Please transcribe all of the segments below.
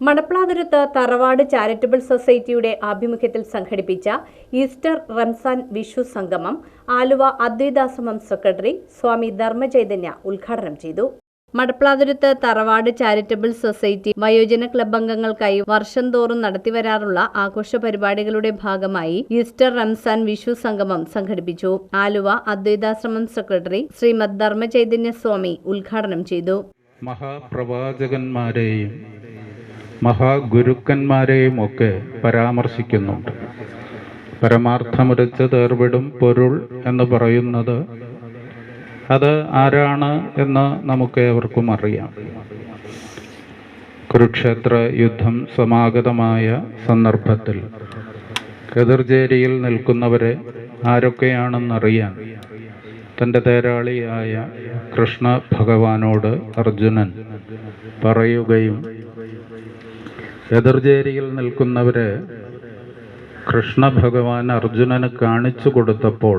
മണപ്ലാതുരത്ത് തറവാട് ചാരിറ്റബിൾ സൊസൈറ്റിയുടെ ആഭിമുഖ്യത്തിൽ സംഘടിപ്പിച്ച ഈസ്റ്റർ റംസാൻ വിഷു സംഗമം ആലുവ അദ്വൈതാശ്രമം സെക്രട്ടറി സ്വാമി ധർമ്മചൈതന്യ ഉദ്ഘാടനം ചെയ്തു. മടപ്ലാതുരത്ത് തറവാട് ചാരിറ്റബിൾ സൊസൈറ്റി വയോജന ക്ലബ് അംഗങ്ങൾക്കായി വർഷം തോറും നടത്തിവരാറുള്ള ആഘോഷ പരിപാടികളുടെ ഭാഗമായി ഈസ്റ്റർ റംസാൻ വിഷു സംഗമം സംഘടിപ്പിച്ചു. ആലുവ അദ്വൈതാശ്രമം സെക്രട്ടറി ശ്രീമദ് ധർമ്മചൈതന്യ സ്വാമി ഉദ്ഘാടനം ചെയ്തു. മഹാപ്രവാചകന്മാരെയും മഹാഗുരുക്കന്മാരെയും ഒക്കെ പരാമർശിക്കുന്നുണ്ട്. പരമാർത്ഥമുരച്ച് തേർവിടും പൊരുൾ എന്ന് പറയുന്നത് അത് ആരാണ് എന്ന് നമുക്ക് ഏവർക്കും അറിയാം. കുരുക്ഷേത്ര യുദ്ധം സമാഗതമായ സന്ദർഭത്തിൽ എതിർചേരിയിൽ നിൽക്കുന്നവരെ ആരൊക്കെയാണെന്നറിയാൻ തന്റെ തേരാളിയായ കൃഷ്ണ ഭഗവാനോട് അർജുനൻ പറയുകയും എതിർചേരിയിൽ നിൽക്കുന്നവരെ കൃഷ്ണ ഭഗവാൻ അർജുനന് കാണിച്ചു കൊടുത്തപ്പോൾ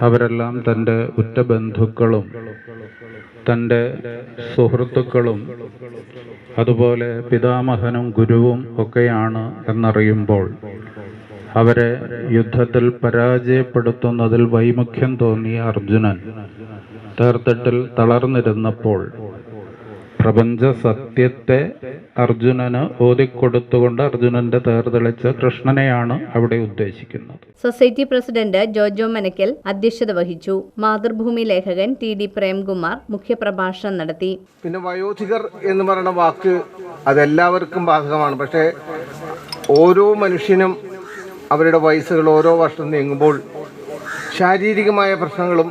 അവരെല്ലാം തന്റെ ഉറ്റ ബന്ധുക്കളും തന്റെ സുഹൃത്തുക്കളും അതുപോലെ പിതാമഹനും ഗുരുവും ഒക്കെയാണ് എന്നറിയുമ്പോൾ അവരെ യുദ്ധത്തിൽ പരാജയപ്പെടുത്തുന്നതിൽ വൈമുഖ്യം തോന്നിയ അർജുനൻ തീർത്തിട്ടിൽ തളർന്നിരുന്നപ്പോൾ പ്രപഞ്ച സത്യത്തെ അർജുനന് ഓതിക്കൊടുത്തുകൊണ്ട് അർജുനന്റെ തേർതെളിച്ച കൃഷ്ണനെയാണ് അവിടെ ഉദ്ദേശിക്കുന്നത്. സൊസൈറ്റി പ്രസിഡന്റ് ജോജോ മനക്കൽ അധ്യക്ഷത വഹിച്ചു. മാതൃഭൂമി ലേഖകൻ ടി ഡി പ്രേംകുമാർ മുഖ്യപ്രഭാഷണം നടത്തി. പിന്നെ വയോധികർ എന്ന് പറയുന്ന വാക്ക് അതെല്ലാവർക്കും ബാധകമാണ്. പക്ഷേ ഓരോ മനുഷ്യനും അവരുടെ വയസ്സുകൾ ഓരോ വർഷം നീങ്ങുമ്പോൾ ശാരീരികമായ പ്രശ്നങ്ങളും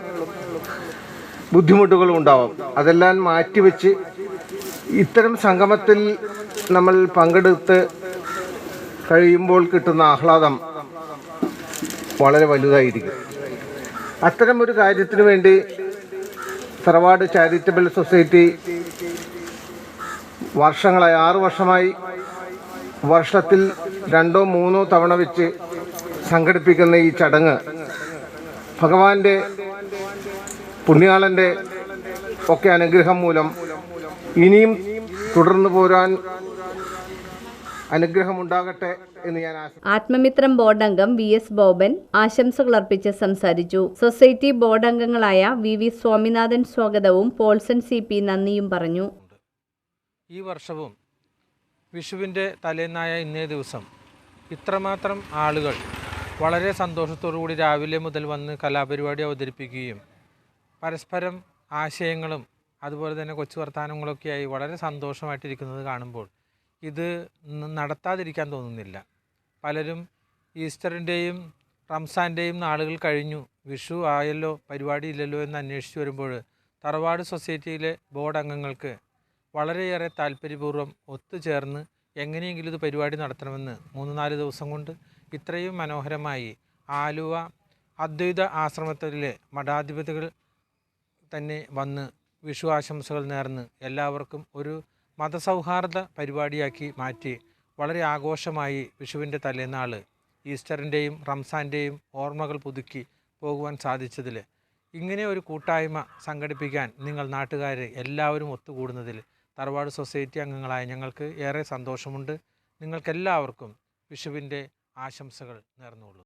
ബുദ്ധിമുട്ടുകളും ഉണ്ടാവും. അതെല്ലാം മാറ്റിവെച്ച് ഇത്തരം സംഗമത്തിൽ നമ്മൾ പങ്കെടുത്ത് കഴിയുമ്പോൾ കിട്ടുന്ന ആഹ്ലാദം വളരെ വലുതായിരിക്കും. അത്തരം ഒരു കാര്യത്തിന് വേണ്ടി തറവാട് ചാരിറ്റബിൾ സൊസൈറ്റി വർഷങ്ങളായി ആറു വർഷമായി വർഷത്തിൽ രണ്ടോ മൂന്നോ തവണ വെച്ച് സംഘടിപ്പിക്കുന്ന ഈ ചടങ്ങ് ഭഗവാന്റെ പുണ്യാളന്റെ ഒക്കെ അനുഗ്രഹം മൂലം ഇനിയും തുടർന്നു പോരാൻ അനുഗ്രഹമുണ്ടാകട്ടെ എന്ന് ഞാൻ ആത്മമിത്രം ബോർഡ് അംഗം വി എസ് ബോബൻ ആശംസകൾ അർപ്പിച്ച് സംസാരിച്ചു. സൊസൈറ്റി ബോർഡ് അംഗങ്ങളായ വി വി സ്വാമിനാഥൻ സ്വാഗതവും പോൾസൺ സി പി നന്ദിയും പറഞ്ഞു. ഈ വർഷവും വിഷുവിന്റെ തലേന്നായ ഇന്നേ ദിവസം ഇത്രമാത്രം ആളുകൾ വളരെ സന്തോഷത്തോടു കൂടി രാവിലെ മുതൽ വന്ന് കലാപരിപാടി അവതരിപ്പിക്കുകയും പരസ്പരം ആശയങ്ങളും അതുപോലെ തന്നെ കൊച്ചു വർത്തമാനങ്ങളൊക്കെയായി വളരെ സന്തോഷമായിട്ടിരിക്കുന്നത് കാണുമ്പോൾ ഇത് നടത്താതിരിക്കാൻ തോന്നുന്നില്ല. പലരും ഈസ്റ്ററിന്റെയും റംസാന്റെയും നാളുകൾ കഴിഞ്ഞു. വിഷു ആയല്ലോ പരിപാടി ഇല്ലല്ലോ എന്ന് അന്വേഷിച്ച് വരുമ്പോൾ തറവാട് സൊസൈറ്റിയിലെ ബോർഡ് അംഗങ്ങൾക്ക് വളരെയേറെ താല്പര്യപൂർവം ഒത്തുചേർന്ന് എങ്ങനെയെങ്കിലും ഇത് പരിപാടി നടത്തണമെന്ന് മൂന്ന് നാല് ദിവസം കൊണ്ട് ഇത്രയും മനോഹരമായി ആലുവ അദ്വൈത ആശ്രമത്തിലെ മഠാധിപതികൾ തന്നെ വന്ന് വിഷു ആശംസകൾ നേർന്ന് എല്ലാവർക്കും ഒരു മതസൗഹാർദ്ദ പരിപാടിയാക്കി മാറ്റി വളരെ ആഘോഷമായി വിഷുവിന്റെ തലേന്നാൾ ഈസ്റ്ററിന്റെയും റംസാന്റെയും ഓർമ്മകൾ പുതുക്കി പോകുവാൻ സാധിച്ചതിൽ. ഇങ്ങനെ ഒരു കൂട്ടായ്മ സംഘടിപ്പിക്കാൻ നിങ്ങൾ നാട്ടുകാരെ എല്ലാവരും ഒത്തുകൂടുന്നതിൽ തറവാട് സൊസൈറ്റി അംഗങ്ങളായ ഞങ്ങൾക്ക് ഏറെ സന്തോഷമുണ്ട്. നിങ്ങൾക്കെല്ലാവർക്കും വിഷുവിന്റെ ആശംസകൾ നേർന്നുകൊള്ളു